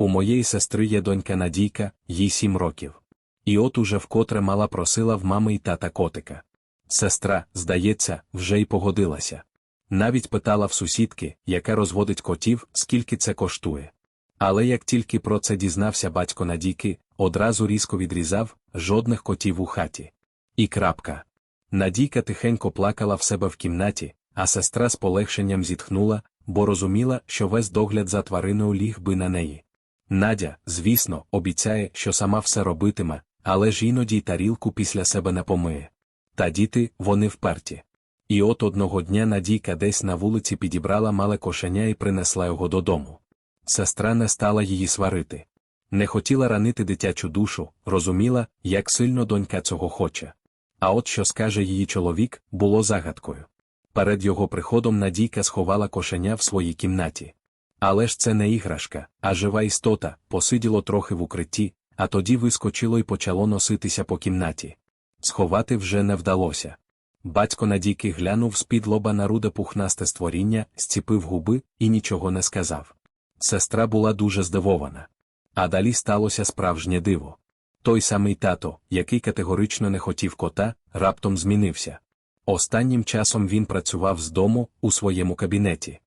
У моєї сестри є донька Надійка, їй сім років. І от уже вкотре мала просила в мами й тата котика. Сестра, здається, вже й погодилася. Навіть питала в сусідки, яка розводить котів, скільки це коштує. Але як тільки про це дізнався батько Надійки, одразу різко відрізав жодних котів у хаті. І крапка. Надійка тихенько плакала в себе в кімнаті, а сестра з полегшенням зітхнула, бо розуміла, що весь догляд за твариною ліг би на неї. Надя, звісно, обіцяє, що сама все робитиме, але ж іноді й тарілку після себе не помиє. Та діти, вони вперті. І от одного дня Надійка десь на вулиці підібрала мале кошеня і принесла його додому. Сестра не стала її сварити. Не хотіла ранити дитячу душу, розуміла, як сильно донька цього хоче. А от що скаже її чоловік, було загадкою. Перед його приходом Надійка сховала кошеня в своїй кімнаті. Але ж це не іграшка, а жива істота, посиділо трохи в укритті, а тоді вискочило і почало носитися по кімнаті. Сховати вже не вдалося. Батько Надійки глянув з-під лоба на руде пухнасте створіння, зціпив губи і нічого не сказав. Сестра була дуже здивована. А далі сталося справжнє диво. Той самий тато, який категорично не хотів кота, раптом змінився. Останнім часом він працював з дому у своєму кабінеті.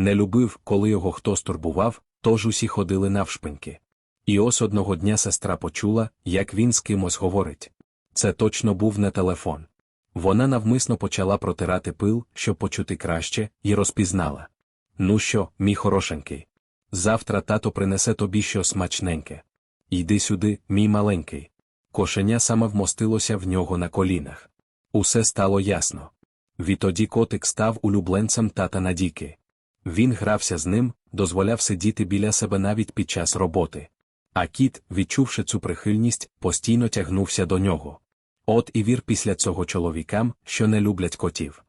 Не любив, коли його хтось турбував, тож усі ходили навшпиньки. І ось одного дня сестра почула, як він з кимось говорить. Це точно був не телефон. Вона навмисно почала протирати пил, щоб почути краще, і розпізнала. Ну що, мій хорошенький? Завтра тато принесе тобі щось смачненьке. Йди сюди, мій маленький. Кошеня саме вмостилося в нього на колінах. Усе стало ясно. Відтоді котик став улюбленцем тата Надійки. Він грався з ним, дозволяв сидіти біля себе навіть під час роботи. А кіт, відчувши цю прихильність, постійно тягнувся до нього. От і вір після цього чоловікам, що не люблять котів.